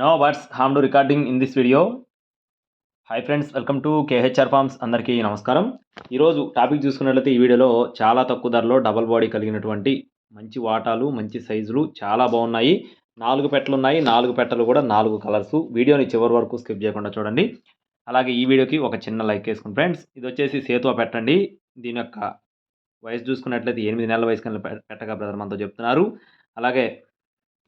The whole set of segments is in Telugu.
No words ham to recording in this video hi friends welcome to KHR farms అందరికీ నమస్కారం. ఈరోజు టాపిక్ చూసుకున్నట్లయితే ఈ వీడియోలో చాలా తక్కువ ధరలో డబల్ బాడీ కలిగినటువంటి మంచి వాటాలు మంచి సైజులు చాలా బాగున్నాయి. నాలుగు పెట్టలు ఉన్నాయి. నాలుగు పెట్టలు కూడా నాలుగు కలర్స్ వీడియోని చివరి వరకు స్కిప్ చేయకుండా చూడండి. అలాగే ఈ వీడియోకి ఒక చిన్న లైక్ వేసుకుని ఫ్రెండ్స్ ఇది వచ్చేసి సేతువ పెట్టండి. దీని యొక్క వయసు చూసుకున్నట్లయితే ఎనిమిది నెలల వయసు కన్నా పెట్టగా బ్రదర్ మనతో చెప్తున్నారు. అలాగే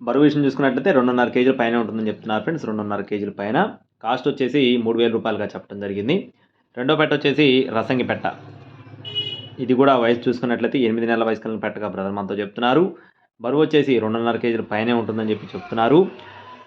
బరువు విషయం చూసుకున్నట్లయితే రెండున్నర కేజీల పైన ఉంటుందని చెప్తున్నారు ఫ్రెండ్స్. రెండున్నర కేజీల పైన. కాస్ట్ వచ్చేసి మూడు వేల రూపాయలుగా చెప్పడం జరిగింది. రెండో పెట్ట వచ్చేసి రసంగి పెట్ట. ఇది కూడా వయసు చూసుకున్నట్లయితే ఎనిమిది నెలల వయసు కలిగిన పెట్టగా బ్రదర్ మనతో చెప్తున్నారు. బరువు వచ్చేసి రెండున్నర కేజీల పైనే ఉంటుందని చెప్పి చెప్తున్నారు.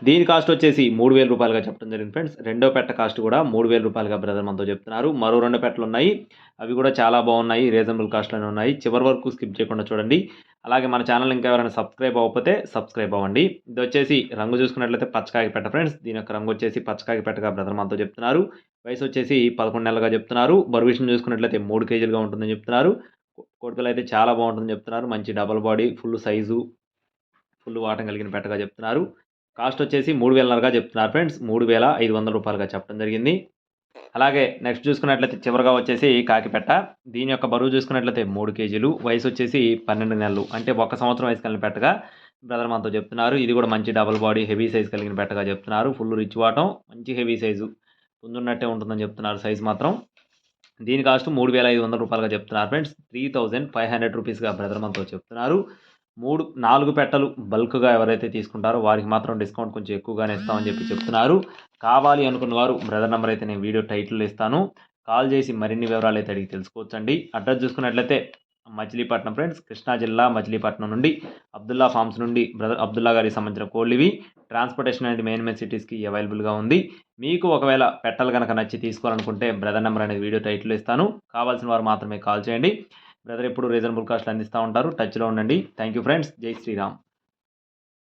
దీని కాస్ట్ వచ్చేసి మూడు వేల రూపాయలుగా చెప్పడం జరిగింది ఫ్రెండ్స్. రెండో పెట్ట కాస్ట్ కూడా మూడు వేల రూపాయలుగా బ్రదర్ మనతో చెప్తున్నారు. మరో రెండు పెట్టలు ఉన్నాయి. అవి కూడా చాలా బాగున్నాయి. రీజనబుల్ కాస్ట్లోనే ఉన్నాయి. చివరి వరకు స్కిప్ చేయకుండా చూడండి. అలాగే మన ఛానల్ ఇంకా ఎవరైనా సబ్స్క్రైబ్ అవ్వకపోతే సబ్స్క్రైబ్ అవ్వండి. ఇది వచ్చేసి రంగు చూసుకున్నట్లయితే పచ్చకాకి పెట్ట ఫ్రెండ్స్. దీని యొక్క రంగు వచ్చేసి పచ్చకాకి పెట్టగా బ్రదర్ మనతో చెప్తున్నారు. వయసు వచ్చేసి పదకొండు నెలలుగా చెప్తున్నారు. బరువిషన్ చూసుకున్నట్లయితే మూడు కేజీలుగా ఉంటుందని చెప్తున్నారు. కొడుకులు అయితే చాలా బాగుంటుందని చెప్తున్నారు. మంచి double body full size full వాటం కలిగిన పెట్టగా చెప్తున్నారు. కాస్ట్ వచ్చేసి మూడు వేలన్నరగా చెప్తున్నారు ఫ్రెండ్స్. మూడు వేల ఐదు వందల రూపాయలుగా చెప్పడం జరిగింది. అలాగే నెక్స్ట్ చూసుకున్నట్లయితే చివరిగా వచ్చేసి కాకిపెట్ట. దీని యొక్క బరువు చూసుకున్నట్లయితే మూడు కేజీలు. వయసు వచ్చేసి పన్నెండు నెలలు. అంటే ఒక సంవత్సరం వయసు కలిగిన పెట్టగా బ్రదర్ మనతో చెప్తున్నారు. ఇది కూడా మంచి డబుల్ బాడీ హెవీ సైజ్ కలిగిన పెట్టగా చెప్తున్నారు. ఫుల్ రిచ్ వాటం మంచి హెవీ సైజు. ముందున్నట్టే ఉంటుందని చెప్తున్నారు సైజ్ మాత్రం. దీని కాస్ట్ మూడు వేల ఐదు వందల రూపాయలుగా చెప్తున్నారు friends. Three thousand five hundred రూపీస్గా brother మనతో చెప్తున్నారు. మూడు నాలుగు పెట్టలు బల్క్గా ఎవరైతే తీసుకుంటారో వారికి మాత్రం డిస్కౌంట్ కొంచెం ఎక్కువగానే ఇస్తామని చెప్పి చెప్తున్నారు. కావాలి అనుకున్న వారు బ్రదర్ నెంబర్ అయితే నేను వీడియో టైటిల్ ఇస్తాను. కాల్ చేసి మరిన్ని వివరాలు అయితే అడిగి తెలుసుకోవచ్చండి. అడ్రస్ చూసుకున్నట్లయితే మచిలీపట్నం ఫ్రెండ్స్ కృష్ణా జిల్లా మచిలీపట్నం నుండి అబ్దుల్లా ఫార్మ్స్ నుండి బ్రదర్ అబ్దుల్లా గారికి సంబంధించిన కోళ్ళివి ట్రాన్స్పోర్టేషన్ అనేది మెయిన్ మెయిన్ సిటీస్కి అవైలబుల్గా ఉంది. మీకు ఒకవేళ పెట్టలు కనుక నచ్చి తీసుకోవాలనుకుంటే బ్రదర్ నెంబర్ అనేది వీడియో టైటిల్ ఇస్తాను. కావాల్సిన వారు మాత్రమే కాల్ చేయండి. బ్రదర్ ఎప్పుడు రీజనబుల్ కాస్ట్లు అందిస్తూ ఉంటారు. టచ్లో ఉండండి. Thank you friends. జై శ్రీరామ్.